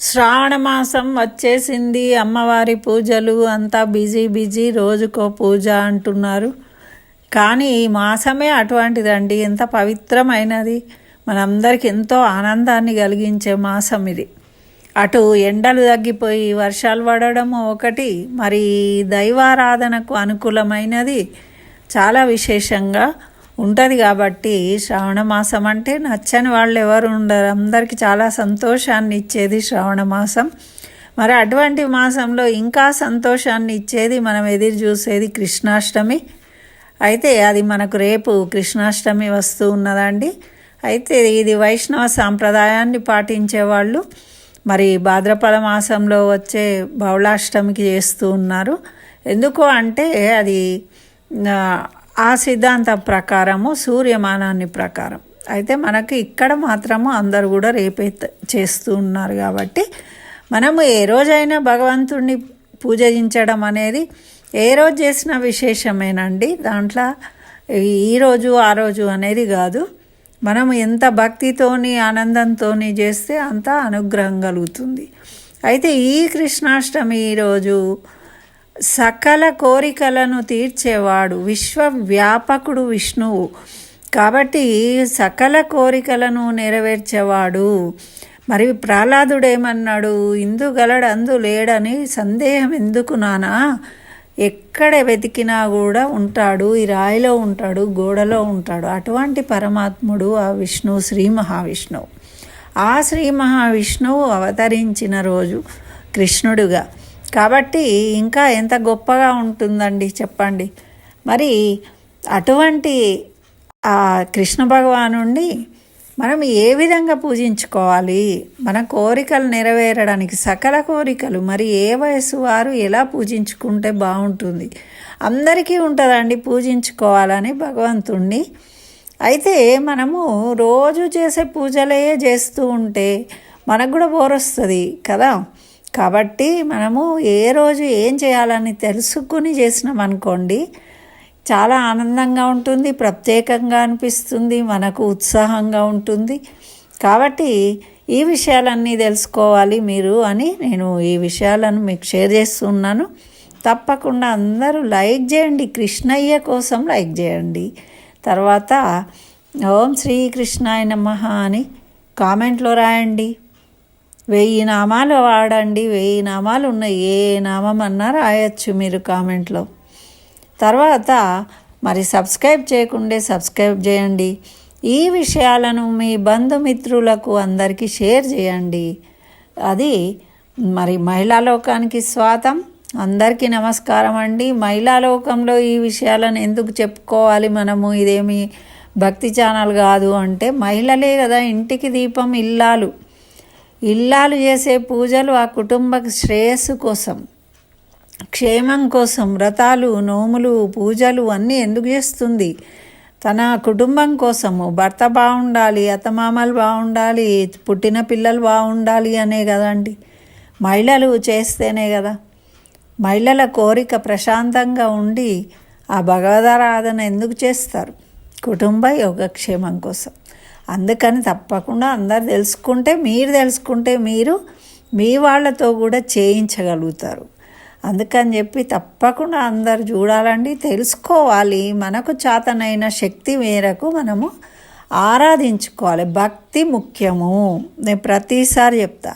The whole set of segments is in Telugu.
శ్రావణ మాసం వచ్చేసింది అమ్మవారి పూజలు అంతా బిజీ బిజీ రోజుకో పూజ అంటున్నారు. కానీ ఈ మాసమే అటువంటిదండి ఎంత పవిత్రమైనది. మనందరికి ఎంతో ఆనందాన్ని కలిగించే మాసం ఇది. అటు ఎండలు తగ్గిపోయి వర్షాలు పడడం ఒకటి మరి దైవారాధనకు అనుకూలమైనది చాలా విశేషంగా ఉంటుంది కాబట్టి శ్రావణ మాసం అంటే నచ్చని వాళ్ళు ఎవరు ఉండరు. అందరికీ చాలా సంతోషాన్ని ఇచ్చేది శ్రావణ మాసం. మరి అటువంటి మాసంలో ఇంకా సంతోషాన్ని ఇచ్చేది మనం ఎదురు చూసేది కృష్ణాష్టమి. అయితే అది మనకు రేపు కృష్ణాష్టమి వస్తూ ఉన్నదండి. అయితే ఇది వైష్ణవ సాంప్రదాయాన్ని పాటించే వాళ్ళు మరి భాద్రపద మాసంలో వచ్చే బౌళాష్టమికి చేస్తూ ఉన్నారు. ఎందుకు అంటే అది ఆ, సిద్ధాంతం ప్రకారము సూర్యమానాన్ని ప్రకారం. అయితే మనకి ఇక్కడ మాత్రము అందరు కూడా రేపే చేస్తూ ఉన్నారు కాబట్టి మనము ఏ రోజైనా భగవంతుణ్ణి పూజించడం అనేది ఏ రోజు చేసిన విశేషమేనండి? దాంట్లో ఈ రోజు ఆ రోజు అనేది కాదు. మనం ఎంత భక్తితోని ఆనందంతోని చేస్తే అంత అనుగ్రహం కలుగుతుంది. అయితే ఈ కృష్ణాష్టమి ఈరోజు సకల కోరికలను తీర్చేవాడు విశ్వవ్యాపకుడు విష్ణువు. కాబట్టి సకల కోరికలను నెరవేర్చేవాడు. మరి ప్రహ్లాదుడు ఏమన్నాడు ఇందు గలడు అందు లేడని సందేహం ఎందుకు నానా? ఎక్కడ వెతికినా కూడా ఉంటాడు ఈ రాయిలో ఉంటాడు గోడలో ఉంటాడు. అటువంటి పరమాత్ముడు ఆ విష్ణువు శ్రీ మహావిష్ణువు. ఆ శ్రీ మహావిష్ణువు అవతరించిన రోజు కృష్ణుడుగా కాబట్టి ఇంకా ఎంత గొప్పగా ఉంటుందండి చెప్పండి. మరి అటువంటి ఆ కృష్ణ భగవాను మనం ఏ విధంగా పూజించుకోవాలి? మన కోరికలు నెరవేరడానికి సకల కోరికలు మరి ఏ వయసు వారు ఎలా పూజించుకుంటే బాగుంటుంది? అందరికీ ఉంటుందండి పూజించుకోవాలని భగవంతుణ్ణి. అయితే మనము రోజు చేసే పూజలే చేస్తూ ఉంటే మనకు కూడా బోర్ వస్తుంది కదా. కాబట్టి మనము ఏ రోజు ఏం చేయాలని తెలుసుకుని చేసినాం అనుకోండి చాలా ఆనందంగా ఉంటుంది ప్రత్యేకంగా అనిపిస్తుంది మనకు ఉత్సాహంగా ఉంటుంది. కాబట్టి ఈ విషయాలన్నీ తెలుసుకోవాలి మీరు అని నేను ఈ విషయాలను మీకు షేర్ చేస్తున్నాను. తప్పకుండా అందరూ లైక్ చేయండి కృష్ణయ్య కోసం లైక్ చేయండి. తర్వాత ఓం శ్రీకృష్ణాయ నమ అని కామెంట్లో రాయండి. వెయ్యి నామాలు వాడండి వెయ్యి నామాలు ఉన్నాయి ఏ నామం అన్నా రాయొచ్చు మీరు కామెంట్లో. తర్వాత మరి సబ్స్క్రైబ్ చేయకుండే సబ్స్క్రైబ్ చేయండి. ఈ విషయాలను మీ బంధుమిత్రులకు అందరికీ షేర్ చేయండి. అది మరి మహిళా లోకానికి స్వాతం. అందరికీ నమస్కారం అండి. మహిళా లోకంలో ఈ విషయాలను ఎందుకు చెప్పుకోవాలి మనము? ఇదేమి భక్తి ఛానల్ కాదు అంటే మహిళలే కదా ఇంటికి దీపం ఇల్లాలు. ఇల్లాలు చేసే పూజలు ఆ కుటుంబ శ్రేయస్సు కోసం. క్షేమం కోసం వ్రతాలు నోములు పూజలు అన్నీ ఎందుకు చేస్తుంది? తన కుటుంబం కోసము. భర్త బాగుండాలి అత్తమామలు బాగుండాలి పుట్టిన పిల్లలు బాగుండాలి అనే కదండి మహిళలు చేస్తేనే కదా. మహిళల కోరిక ప్రశాంతంగా ఉండి ఆ భగవదారాధన ఎందుకు చేస్తారు? కుటుంబ యోగక్షేమం కోసం. అందుకని తప్పకుండా అందరు తెలుసుకుంటే మీరు తెలుసుకుంటే మీరు మీ వాళ్ళతో కూడా చేయించగలుగుతారు. అందుకని చెప్పి తప్పకుండా అందరు చూడాలండి. తెలుసుకోవాలి. మనకు చేతనైన శక్తి మేరకు మనము ఆరాధించుకోవాలి. భక్తి ముఖ్యము. నేను ప్రతిసారి చెప్తా.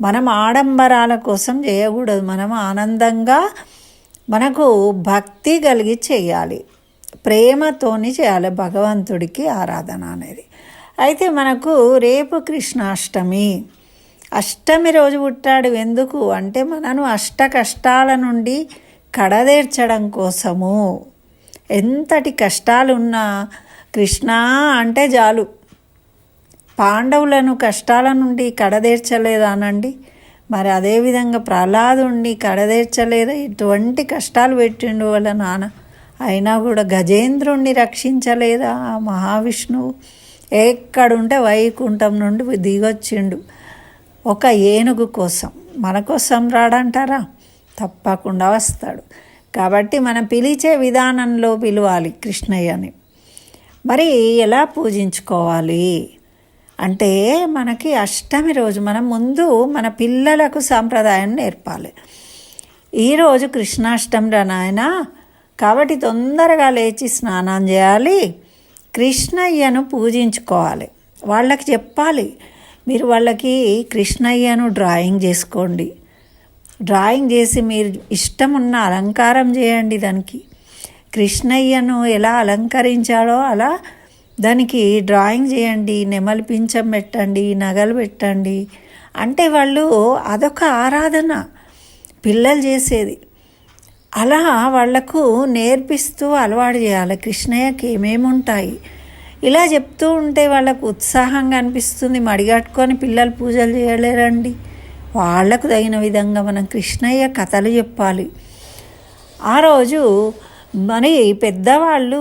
మనం ఆడంబరాల కోసం చేయకూడదు. మనం ఆనందంగా మనకు భక్తి కలిగి చేయాలి. ప్రేమతోని చేయాలి. భగవంతుడికి ఆరాధన అనేది. అయితే మనకు రేపు కృష్ణాష్టమి. అష్టమి రోజు పుట్టాడు ఎందుకు? అంటే మనను అష్ట కష్టాల నుండి కడదేర్చడం కోసము. ఎంతటి కష్టాలున్నా కృష్ణ అంటే చాలు పాండవులను కష్టాల నుండి కడదేర్చలేదానండి. మరి అదేవిధంగా ప్రహ్లాదుండి కడదేర్చలేదా? ఎటువంటి కష్టాలు పెట్టిండు వాళ్ళ నాన్న? అయినా కూడా గజేంద్రుణ్ణి రక్షించలేదా మహావిష్ణువు? ఎక్కడుంటే వైకుంఠం నుండి దిగొచ్చిండు. ఒక ఏనుగు కోసం. మన కోసం రాడంటారా? తప్పకుండా వస్తాడు. కాబట్టి మనం పిలిచే విధానంలో పిలవాలి కృష్ణయ్యని. మరి ఎలా పూజించుకోవాలి? అంటే మనకి అష్టమి రోజు మనం ముందు మన పిల్లలకు సాంప్రదాయం నేర్పాలి. ఈరోజు కృష్ణాష్టమి నాయన. కాబట్టి తొందరగా లేచి స్నానం చేయాలి. కృష్ణయ్యను పూజించుకోవాలి. వాళ్ళకి చెప్పాలి మీరు వాళ్ళకి కృష్ణయ్యను డ్రాయింగ్ చేసుకోండి. డ్రాయింగ్ చేసి మీరు ఇష్టం ఉన్న అలంకారం చేయండి దానికి. కృష్ణయ్యను ఎలా అలంకరించాడో అలా దానికి డ్రాయింగ్ చేయండి నెమలి పింఛం పెట్టండి నగలు పెట్టండి. అంటే వాళ్ళు అదొక ఆరాధన. పిల్లలు చేసేది. అలా వాళ్ళకు నేర్పిస్తూ అలవాటు చేయాలి. కృష్ణయ్యకి ఏమేమి ఉంటాయి ఇలా చెప్తూ ఉంటే వాళ్ళకు ఉత్సాహంగా అనిపిస్తుంది. మడిగట్టుకొని పిల్లలు పూజలు చేయలేరండి. వాళ్ళకు తగిన విధంగా మనం కృష్ణయ్య కథలు చెప్పాలి. ఆ రోజు మరి పెద్దవాళ్ళు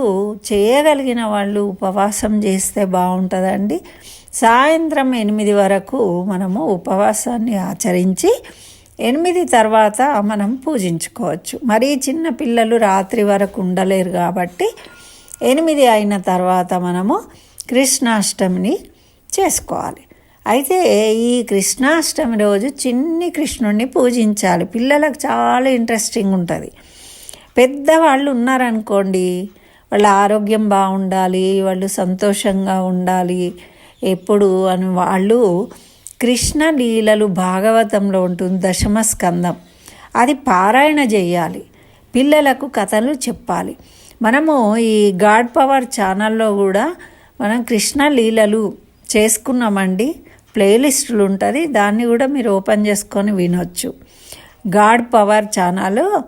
చేయగలిగిన వాళ్ళు ఉపవాసం చేస్తే బాగుంటుందండి. సాయంత్రం ఎనిమిది వరకు మనము ఉపవాసాన్ని ఆచరించి ఎనిమిది తర్వాత మనం పూజించుకోవచ్చు. మరీ చిన్న పిల్లలు రాత్రి వరకు ఉండలేరు కాబట్టి ఎనిమిది అయిన తర్వాత మనము కృష్ణాష్టమిని చేసుకోవాలి. అయితే ఈ కృష్ణాష్టమి రోజు చిన్ని కృష్ణుడిని పూజించాలి. పిల్లలకు చాలా ఇంట్రెస్టింగ్ ఉంటుంది. పెద్దవాళ్ళు ఉన్నారనుకోండి వాళ్ళ ఆరోగ్యం బాగుండాలి వాళ్ళు సంతోషంగా ఉండాలి. ఎప్పుడు అని వాళ్ళు కృష్ణ లీలలు భాగవతంలో ఉంటుంది దశమ స్కందం. అది పారాయణ చేయాలి. పిల్లలకు కథలు చెప్పాలి. మనము ఈ గాడ్ పవర్ ఛానల్లో కూడా మనం కృష్ణ లీలలు చేసుకున్నామండి. ప్లేలిస్టులు ఉంటుంది దాన్ని కూడా మీరు ఓపెన్ చేసుకొని వినొచ్చు. God power channel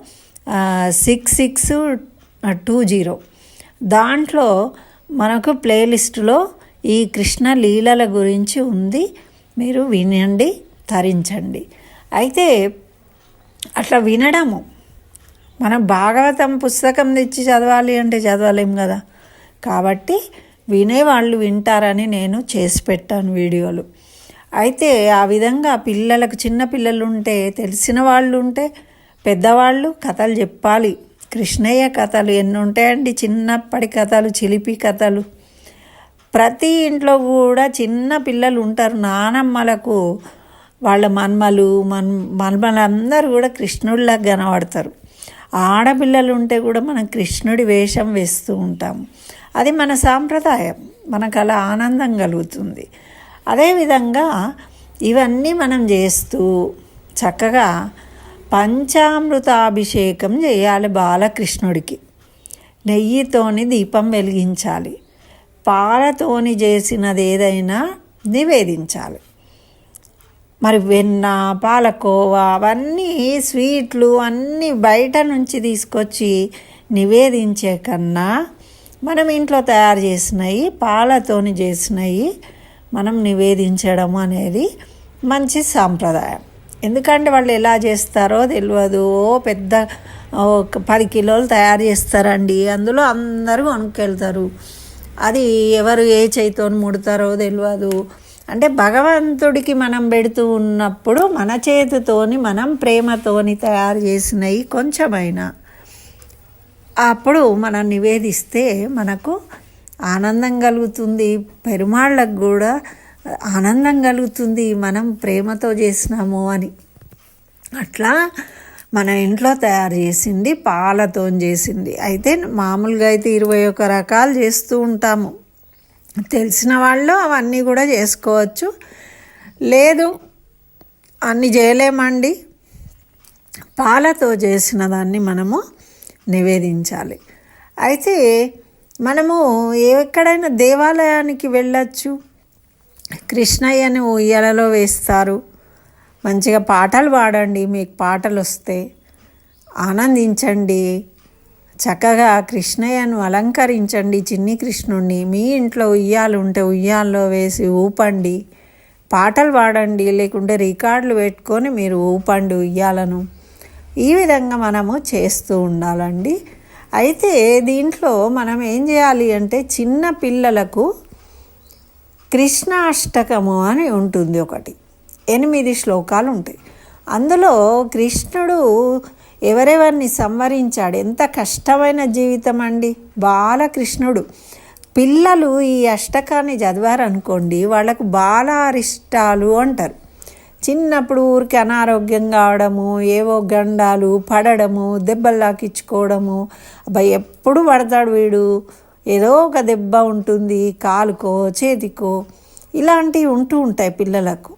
six six two zero. దాంట్లో మనకు ప్లేలిస్టులో ఈ కృష్ణ లీలల గురించి ఉంది. మీరు వినండి తరించండి. అయితే అట్లా వినడము మనం భాగవతం పుస్తకం తెచ్చి చదవాలి అంటే చదవలేం కదా. కాబట్టి వినేవాళ్ళు వింటారని నేను చేసి పెట్టాను వీడియోలు. అయితే ఆ విధంగా పిల్లలకు చిన్న పిల్లలు ఉంటే తెలిసిన వాళ్ళు ఉంటే పెద్దవాళ్ళు కథలు చెప్పాలి. కృష్ణయ్య కథలు ఎన్ని ఉంటాయండి చిన్నప్పటి కథలు చిలిపి కథలు. ప్రతి ఇంట్లో కూడా చిన్న పిల్లలు ఉంటారు. నానమ్మలకు వాళ్ళ మన్మలు మన్ మన్మలందరూ కూడా కృష్ణుడిలా కనబడతారు. ఆడపిల్లలు ఉంటే కూడా మనం కృష్ణుడి వేషం వేస్తూ ఉంటాము. అది మన సాంప్రదాయం. మనకు అలా ఆనందం కలుగుతుంది. అదేవిధంగా ఇవన్నీ మనం చేస్తూ చక్కగా పంచామృతాభిషేకం చేయాలి బాలకృష్ణుడికి. నెయ్యితోని దీపం వెలిగించాలి. పాలతోని చేసినది ఏదైనా నివేదించాలి. మరి వెన్న పాలకోవా అవన్నీ స్వీట్లు అన్నీ బయట నుంచి తీసుకొచ్చి నివేదించే కన్నా మనం ఇంట్లో తయారు చేసినవి పాలతోని చేసినవి మనం నివేదించడం అనేది మంచి సాంప్రదాయం. ఎందుకంటే వాళ్ళు ఎలా చేస్తారో తెలియదు. పెద్ద ఒక పది కిలోలు తయారు చేస్తారండి. అందులో అందరూ కొనుక్కెళ్తారు అది ఎవరు ఏ చేయితో ముడతారో తెలియదు అంటే భగవంతుడికి మనం పెడుతూ ఉన్నప్పుడు మన చేతితోని మనం ప్రేమతోని తయారు చేసినవి కొంచెమైనా. అప్పుడు మనం నివేదిస్తే మనకు ఆనందం కలుగుతుంది పెరుమాళ్ళకు కూడా ఆనందం కలుగుతుంది మనం ప్రేమతో చేసినాము అని. అట్లా మన ఇంట్లో తయారు చేసింది పాలతో చేసింది. అయితే మామూలుగా అయితే ఇరవై ఒక రకాలు చేస్తూ ఉంటాము. తెలిసిన వాళ్ళు అవన్నీ కూడా చేసుకోవచ్చు. లేదు అన్ని చేయలేమండి. పాలతో చేసిన దాన్ని మనము నివేదించాలి. అయితే మనము ఎక్కడైనా దేవాలయానికి వెళ్ళచ్చు. కృష్ణయ్యని ఉయ్యాలలో వేస్తారు. మంచిగా పాటలు పాడండి మీకు పాటలు వస్తే ఆనందించండి. చక్కగా కృష్ణయ్యను అలంకరించండి చిన్ని కృష్ణుణ్ణి. మీ ఇంట్లో ఉయ్యాలు ఉంటే ఉయ్యాల్లో వేసి ఊపండి. పాటలు పాడండి లేకుంటే రికార్డులు పెట్టుకొని మీరు ఊపండి ఉయ్యాలను. ఈ విధంగా మనము చేస్తూ ఉండాలండి. అయితే దీంట్లో మనం ఏం చేయాలి అంటే చిన్న పిల్లలకు కృష్ణాష్టకము అని ఉంటుంది ఒకటి. ఎనిమిది శ్లోకాలు ఉంటాయి అందులో కృష్ణుడు ఎవరెవరిని సంవరించాడు? ఎంత కష్టమైన జీవితం అండి. బాలకృష్ణుడు. పిల్లలు ఈ అష్టకాన్ని చదివారనుకోండి వాళ్ళకు బాలారిష్టాలు అంటారు. చిన్నప్పుడు ఊరికి అనారోగ్యం కావడము ఏవో గండాలు పడడము దెబ్బలు లాకించుకోవడము అబ్బాయి ఎప్పుడు పడతాడు వీడు? ఏదో ఒక దెబ్బ ఉంటుంది కాలుకో చేతికో. ఇలాంటివి ఉంటూ ఉంటాయి పిల్లలకు.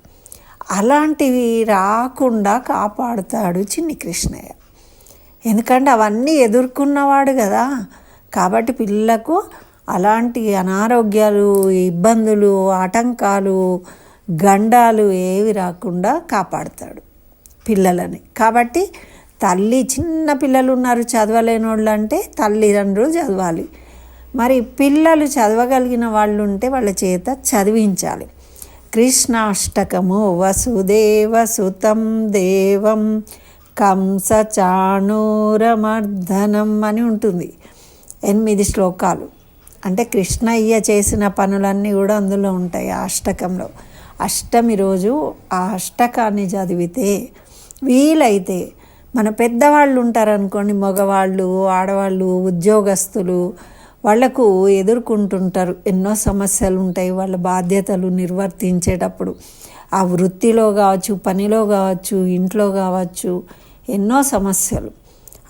అలాంటివి రాకుండా కాపాడుతాడు చిన్ని కృష్ణయ్య. ఎందుకంటే అవన్నీ ఎదుర్కొన్నవాడు కదా. కాబట్టి పిల్లకు అలాంటి అనారోగ్యాలు ఇబ్బందులు ఆటంకాలు గండాలు ఏవి రాకుండా కాపాడుతాడు పిల్లలని. కాబట్టి తల్లి చిన్న పిల్లలు ఉన్నారు చదవలేని వాళ్ళు అంటే తల్లిదండ్రులు చదవాలి. మరి పిల్లలు చదవగలిగిన వాళ్ళు ఉంటే వాళ్ళ చేత చదివించాలి. కృష్ణాష్టకము వసుదేవ సుతం దేవం కంసచాణూరమర్ధనం అని ఉంటుంది. ఎనిమిది శ్లోకాలు. అంటే కృష్ణయ్య చేసిన పనులన్నీ కూడా అందులో ఉంటాయి ఆ అష్టకంలో. అష్టమి రోజు ఆ అష్టకాన్ని చదివితే వీలైతే మన పెద్దవాళ్ళు ఉంటారనుకోండి మగవాళ్ళు ఆడవాళ్ళు ఉద్యోగస్తులు వాళ్ళకు ఎదుర్కొంటుంటారు. ఎన్నో సమస్యలు ఉంటాయి. వాళ్ళ బాధ్యతలు నిర్వర్తించేటప్పుడు. ఆ వృత్తిలో కావచ్చు పనిలో కావచ్చు ఇంట్లో కావచ్చు ఎన్నో సమస్యలు.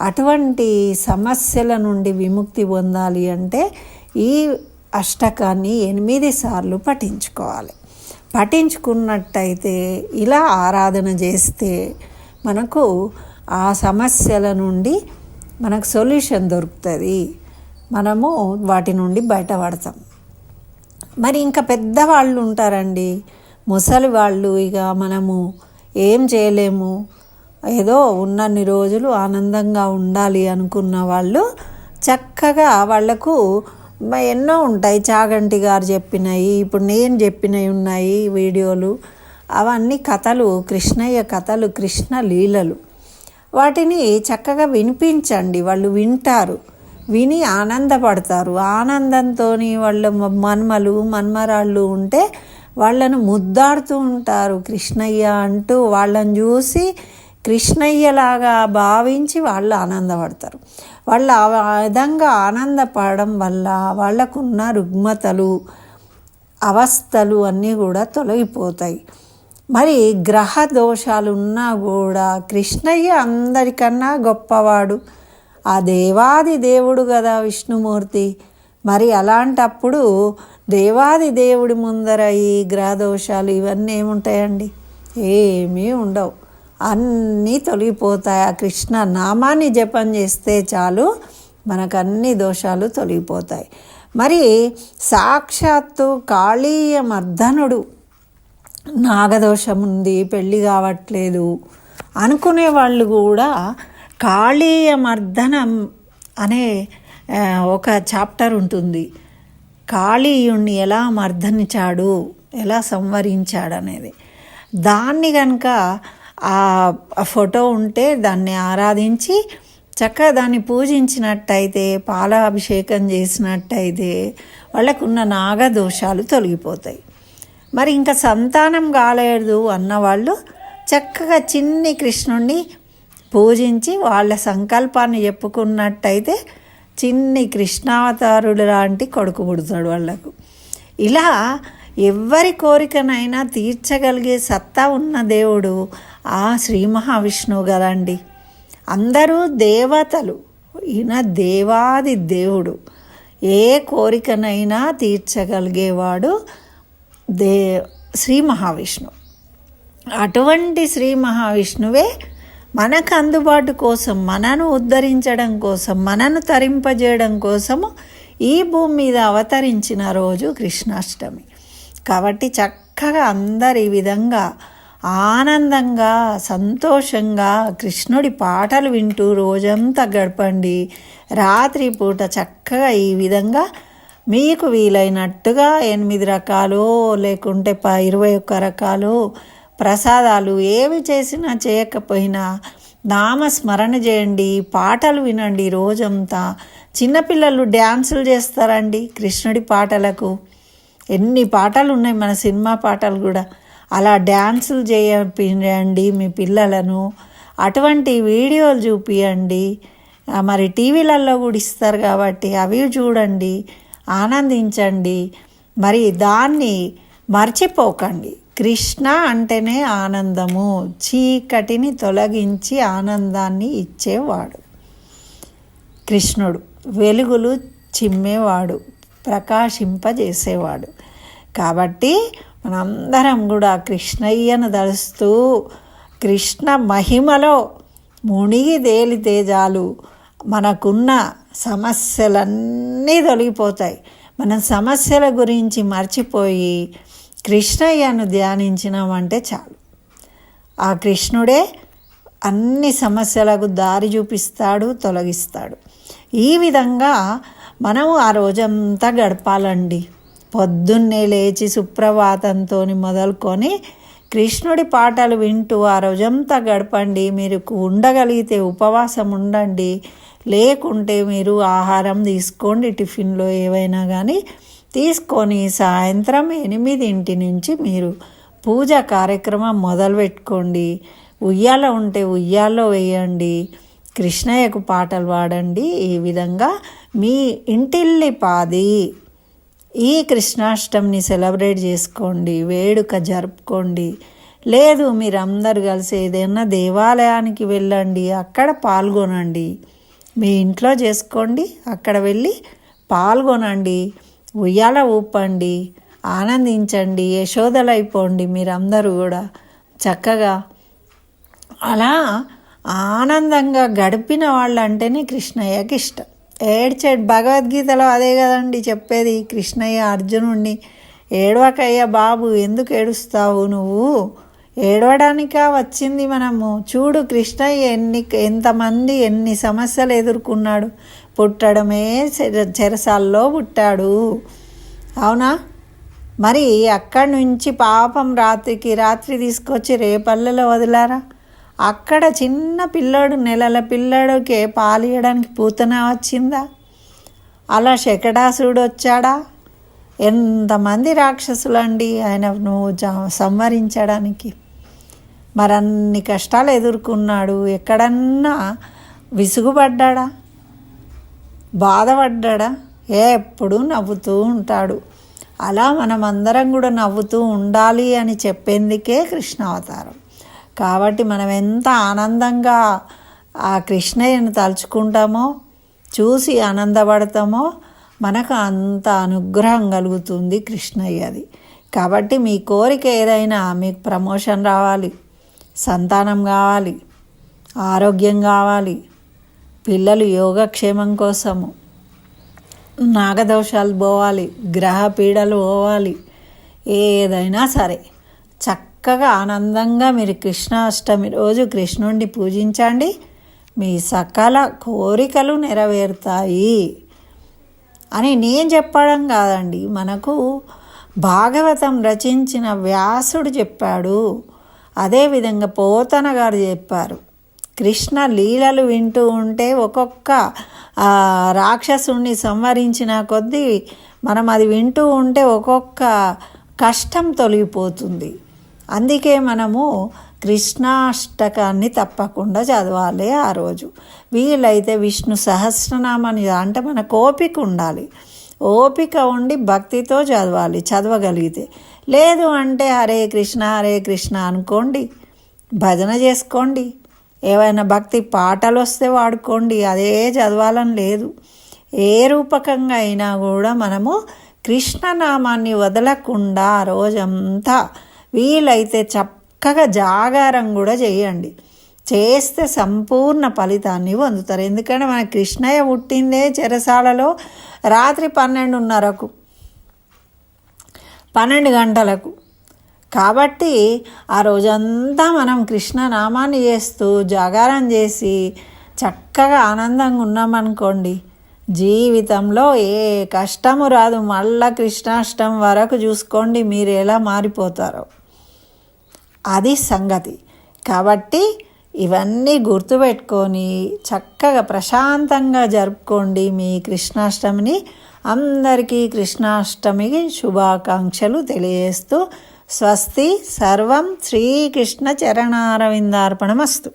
అటువంటి సమస్యల నుండి విముక్తి పొందాలి అంటే ఈ అష్టకాన్ని ఎనిమిది సార్లు పఠించుకోవాలి. పఠించుకున్నట్టయితే ఇలా ఆరాధన చేస్తే మనకు ఆ సమస్యల నుండి మనకు సొల్యూషన్ దొరుకుతుంది. మనము వాటి నుండి బయటపడతాం. మరి ఇంకా పెద్దవాళ్ళు ఉంటారండి. ముసలి వాళ్ళు ఇక మనము ఏం చేయలేము. ఏదో ఉన్నన్ని రోజులు ఆనందంగా ఉండాలి అనుకున్న వాళ్ళు చక్కగా వాళ్ళకు ఎన్నో ఉంటాయి. చాగంటి గారు చెప్పినవి ఇప్పుడు నేను చెప్పినవి ఉన్నాయి వీడియోలు. అవన్నీ కథలు కృష్ణయ్య కథలు కృష్ణ లీలలు. వాటిని చక్కగా వినిపించండి. వాళ్ళు వింటారు. విని ఆనందపడతారు. ఆనందంతో వాళ్ళ మన్మలు మన్మరాళ్ళు ఉంటే వాళ్ళను ముద్దాడుతూ ఉంటారు. కృష్ణయ్య అంటూ వాళ్ళని చూసి కృష్ణయ్యలాగా భావించి వాళ్ళు ఆనందపడతారు. వాళ్ళు ఆ విధంగా ఆనందపడడం వల్ల వాళ్ళకున్న రుగ్మతలు అవస్థలు అన్నీ కూడా తొలగిపోతాయి. మరి గ్రహ దోషాలు ఉన్నా కూడా కృష్ణయ్య అందరికన్నా గొప్పవాడు. ఆ దేవాది దేవుడు కదా విష్ణుమూర్తి. మరి అలాంటప్పుడు దేవాది దేవుడి ముందర ఈ గ్రహదోషాలు ఇవన్నీ ఏముంటాయండి? ఏమీ ఉండవు. అన్నీ తొలగిపోతాయి. ఆ కృష్ణ నామాన్ని జపం చేస్తే చాలు మనకు అన్ని దోషాలు తొలగిపోతాయి. మరి సాక్షాత్తు కాళీయ మర్దనుడు నాగదోషం ఉంది పెళ్ళి కావట్లేదు అనుకునే వాళ్ళు కూడా కాళీయ మర్దనం అనే ఒక చాప్టర్ ఉంటుంది. కాళీయుణ్ణి ఎలా మర్దనించాడు ఎలా సంవరించాడు అనేది దాన్ని కనుక ఆ ఫోటో ఉంటే దాన్ని ఆరాధించి చక్కగా దాన్ని పూజించినట్టయితే పాలాభిషేకం చేసినట్టయితే వాళ్ళకున్న నాగదోషాలు తొలగిపోతాయి. మరి ఇంకా సంతానం కాలేదు అన్నవాళ్ళు చక్కగా చిన్ని కృష్ణుణ్ణి పూజించి వాళ్ళ సంకల్పాన్ని చెప్పుకున్నట్టయితే చిన్ని కృష్ణావతారుడు లాంటి కొడుకు పుడతాడు వాళ్ళకు. ఇలా ఎవరి కోరికనైనా తీర్చగలిగే సత్తా ఉన్న దేవుడు ఆ శ్రీ మహావిష్ణువు కదండి. అందరూ దేవతలు. ఈయన దేవాది దేవుడు. ఏ కోరికనైనా తీర్చగలిగేవాడు దే శ్రీ మహావిష్ణువు. అటువంటి శ్రీ మహావిష్ణువే మనకు అందుబాటు కోసం మనను ఉద్ధరించడం కోసం మనను తరింపజేయడం కోసము ఈ భూమి మీద అవతరించిన రోజు కృష్ణాష్టమి. కాబట్టి చక్కగా అందరు ఈ విధంగా ఆనందంగా సంతోషంగా కృష్ణుడి పాటలు వింటూ రోజంతా గడపండి. రాత్రి పూట చక్కగా ఈ విధంగా మీకు వీలైనట్టుగా ఎనిమిది రకాలు లేకుంటే ప ఇరవై ఒక్క రకాలు ప్రసాదాలు ఏవి చేసినా చేయకపోయినా నామస్మరణ చేయండి పాటలు వినండి రోజంతా. చిన్నపిల్లలు డ్యాన్సులు చేస్తారండి కృష్ణుడి పాటలకు. ఎన్ని పాటలు ఉన్నాయి మన సినిమా పాటలు కూడా. అలా డ్యాన్సులు చేయండి మీ పిల్లలను. అటువంటి వీడియోలు చూపియండి. మరి టీవీలలో కూడా ఇస్తారు కాబట్టి అవి చూడండి ఆనందించండి. మరి దాన్ని మర్చిపోకండి. కృష్ణ అంటేనే ఆనందము. చీకటిని తొలగించి ఆనందాన్ని ఇచ్చేవాడు. కృష్ణుడు వెలుగులు చిమ్మేవాడు ప్రకాశింపజేసేవాడు. కాబట్టి మనందరం కూడా కృష్ణయ్యను దలుస్తూ కృష్ణ మహిమలో మునిగి తేలితే చాలు మనకున్న సమస్యలన్నీ తొలగిపోతాయి. మన సమస్యల గురించి మర్చిపోయి కృష్ణయ్యను ధ్యానించినామంటే చాలు. ఆ కృష్ణుడే అన్ని సమస్యలకు దారి చూపిస్తాడు తొలగిస్తాడు. ఈ విధంగా మనం ఆ రోజంతా గడపాలండి. పొద్దున్నే లేచి సుప్రభాతంతో మొదలుకొని కృష్ణుడి పాటలు వింటూ ఆ రోజంతా గడపండి. మీరు ఉండగలిగితే ఉపవాసం ఉండండి. లేకుంటే మీరు ఆహారం తీసుకోండి టిఫిన్లో ఏవైనా కానీ తీసుకొని సాయంత్రం ఎనిమిదింటి నుంచి మీరు పూజ కార్యక్రమం మొదలు పెట్టుకోండి ఉయ్యాల ఉంటే ఉయ్యాల్లో వేయండి. కృష్ణయ్యకు పాటలు పాడండి. ఈ విధంగా మీ ఇంటిల్లి పాది ఈ కృష్ణాష్టమిని సెలబ్రేట్ చేసుకోండి. వేడుక జరుపుకోండి. లేదు మీరు అందరు కలిసి ఏదైనా దేవాలయానికి వెళ్ళండి. అక్కడ పాల్గొనండి. మీ ఇంట్లో చేసుకోండి. అక్కడ వెళ్ళి పాల్గొనండి. ఉయ్యాల ఊపండి ఆనందించండి యశోదలైపోండి మీరందరూ కూడా. చక్కగా అలా ఆనందంగా గడిపిన వాళ్ళు అంటేనే కృష్ణయ్యకి ఇష్టం. ఏడ్చాడు భగవద్గీతలో అదే కదండి చెప్పేది కృష్ణయ్య అర్జునుడిని ఏడవకయ్య బాబు ఎందుకు ఏడుస్తావు నువ్వు? ఏడవడానికా వచ్చింది మనము. చూడు కృష్ణయ్య ఎన్ని ఎంతమంది ఎన్ని సమస్యలు ఎదుర్కొన్నాడు. పుట్టడమే చెరసాల్లో పుట్టాడు. అవునా? మరి అక్కడి నుంచి పాపం రాత్రికి రాత్రి తీసుకొచ్చి రేపల్లెలో వదిలారా? అక్కడ చిన్న పిల్లోడు నెలల పిల్లడికే పాలియడానికి పూతన వచ్చిందా? అలా శకడాసుడు వచ్చాడా? ఎంతమంది రాక్షసులండి ఆయనను జ- సంవరించడానికి మరి అన్ని కష్టాలు ఎదుర్కొన్నాడు. ఎక్కడన్నా విసుగుపడ్డాడా? బాధపడ్డా ఎప్పుడు నవ్వుతూ ఉంటాడు. అలా మనం అందరం కూడా నవ్వుతూ ఉండాలి అని చెప్పేందుకే కృష్ణ అవతారం కాబట్టి మనం ఎంత ఆనందంగా ఆ కృష్ణయ్యను తలుచుకుంటామో చూసి ఆనందపడతామో మనకు అంత అనుగ్రహం కలుగుతుంది కృష్ణయ్యది కాబట్టి మీ కోరిక ఏదైనా మీకు ప్రమోషన్ రావాలి. సంతానం కావాలి. ఆరోగ్యం కావాలి. పిల్లలు యోగక్షేమం కోసము. నాగదోషాలు పోవాలి గ్రహ పీడలు పోవాలి ఏదైనా సరే. చక్కగా ఆనందంగా మీరు కృష్ణాష్టమి రోజు కృష్ణుడిని పూజించండి. మీ సకల కోరికలు నెరవేరుతాయి అని నేను చెప్పడం కాదండి. మనకు భాగవతం రచించిన వ్యాసుడు చెప్పాడు. అదేవిధంగా పోతన గారు చెప్పారు. కృష్ణ లీలలు వింటూ ఉంటే ఒక్కొక్క రాక్షసుణ్ణి సంవరించిన కొద్దీ మనం అది వింటూ ఉంటే ఒక్కొక్క కష్టం తొలగిపోతుంది. అందుకే మనము కృష్ణాష్టకాన్ని తప్పకుండా చదవాలి ఆ రోజు. వీలైతే విష్ణు సహస్రనామాన్ని అంటే మనకు ఓపిక ఉండాలి. ఓపిక ఉండి భక్తితో చదవాలి చదవగలిగితే. లేదు అంటే హరే కృష్ణ హరే కృష్ణ అనుకోండి భజన చేసుకోండి. ఏవైనా భక్తి పాటలు వస్తే వాడుకోండి అదే చదవాలని లేదు. ఏ రూపకంగా అయినా కూడా మనము కృష్ణనామాన్ని వదలకుండా రోజంతా వీలైతే చక్కగా జాగారం కూడా చేయండి. చేస్తే సంపూర్ణ ఫలితాన్ని పొందుతారు. ఎందుకంటే మన కృష్ణయ్య పుట్టిందే చెరసాలలో రాత్రి పన్నెండున్నరకు పన్నెండు గంటలకు. కాబట్టి ఆ రోజంతా మనం కృష్ణ నామాన్ని చేస్తూ జాగారం చేసి చక్కగా ఆనందంగా ఉన్నామనుకోండి జీవితంలో ఏ కష్టము రాదు. మళ్ళా కృష్ణాష్టం వరకు చూసుకోండి మీరు ఎలా మారిపోతారో. అది సంగతి. కాబట్టి ఇవన్నీ గుర్తుపెట్టుకొని చక్కగా ప్రశాంతంగా జరుపుకోండి మీ కృష్ణాష్టమిని. అందరికీ కృష్ణాష్టమికి శుభాకాంక్షలు తెలియజేస్తూ స్వస్తి సర్వం శ్రీకృష్ణ చరణారవిందార్పణమస్తు